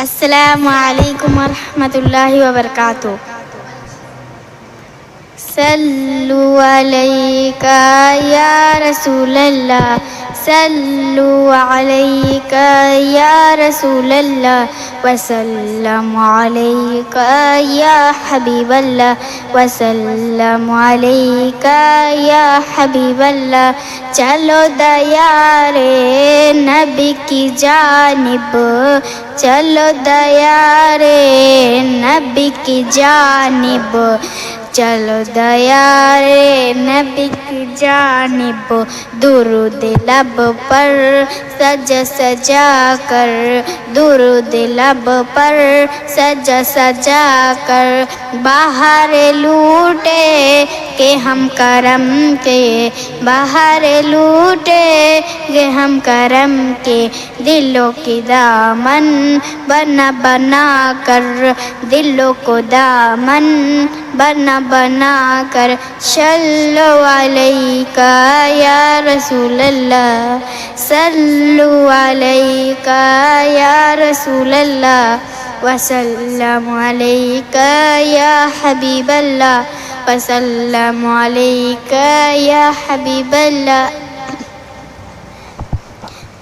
السلام عليكم ورحمة الله وبركاته. سلوا عليك يا رسول الله. সাল্লু আলাইকা ইয়া রাসূলুল্লাহ ওয়া সাল্লামু আলাইকা ইয়া হাবিবাল্লাহ ওয়া সাল্লামু আলাইকা ইয়া হাবিবাল্লাহ। চলো দয়ারে নবী কি জানিব, চলো দয়ারে নবী কি জানিব। चलो दया रे नबी की जानब। दुरुद लब पर सज सजा कर। दुरुद लब पर सज सजा कर। बाहर लूटे के हम करम के। बाहर लूटे گے ہم کرم کے دلوں کی دامن بنا بنا کر، دلوں کو دامن بنا بنا کر۔ صلو علیکہ یا رسول اللہ صلو علیکہ یا رسول اللہ، وسلم علیکہ یا حبیب اللہ، وسلم علیکہ یا حبیب اللہ۔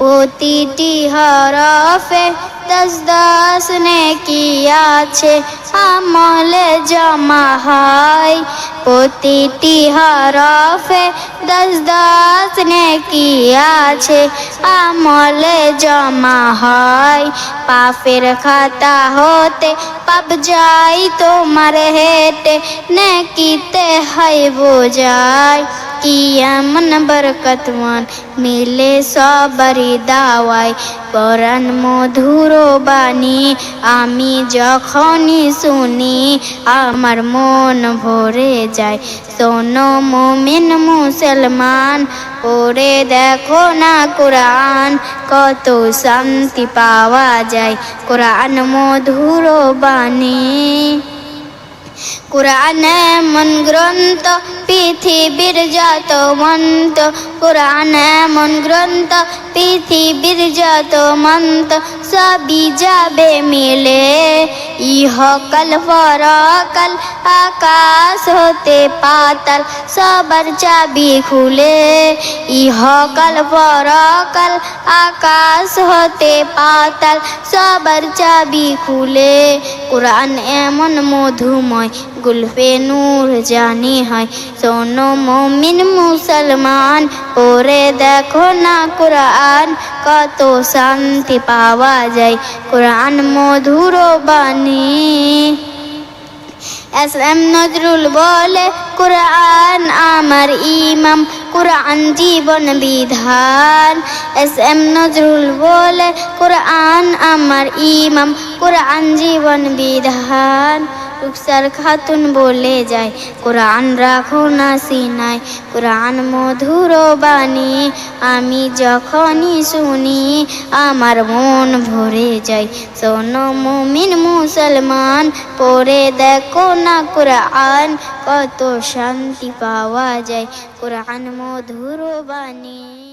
প্রতিটি হরফে দশ দশ নেকি আছে আমলে জমা হয় প্রতিটি হরফে দশ দশ নেকি আছে আমলে জমা হয় পাপের খাতা হতে পাপ যাই তোমার হেটে নেকিতে হয় বোঝায় এমন বরকতমান মিলে সবারই দাওয়ায়। পরাণ মধুর বাণী আমি যখনই শুনি, আমার মন ভরে যায়। শোনো মুমিন মুসলমান, পড়ে দেখো না কোরআন, কত শান্তি পাওয়া যায়। কোরআন মধুর বাণী। কোরআন এমন গ্রন্থ, পৃথিবীর যত মন্ত। কোরআন এমন গ্রন্থ, পৃথিবীর যত মন্ত। সবই যাবে মিলে। ইহকাল পরকাল আকাশ হতে পাতাল, সবার চাবি খুলে। ইহকাল পরকাল আকাশ হতে পাতাল, সবার চাবি খুলে। কোরআন এমন মধুময়, গুলফে নূর জানি হয়। শোনো মমিন মুসলমান, পড়ে দেখো না কোরআন, কত শান্তি পাওয়া যায়। কোরআন মধুর বাণী। এস এম নজরুল বলে, কোরআন আমার ইমাম কোরআন জীবন বিধান এস এম নজরুল বলে কোরআন আমার ইমাম কোরআন জীবন বিধান রুকসার খাতুন বলে যায়। কোরআন রাখো না সিনায়, কোরআন মধুর বাণী। আমি যখনই শুনি, আমার মন ভরে যায়। শোনো মুমিন মুসলমান, পড়ে দেখো না কোরআন, কত শান্তি পাওয়া যায়। কোরআন মধুর বাণী।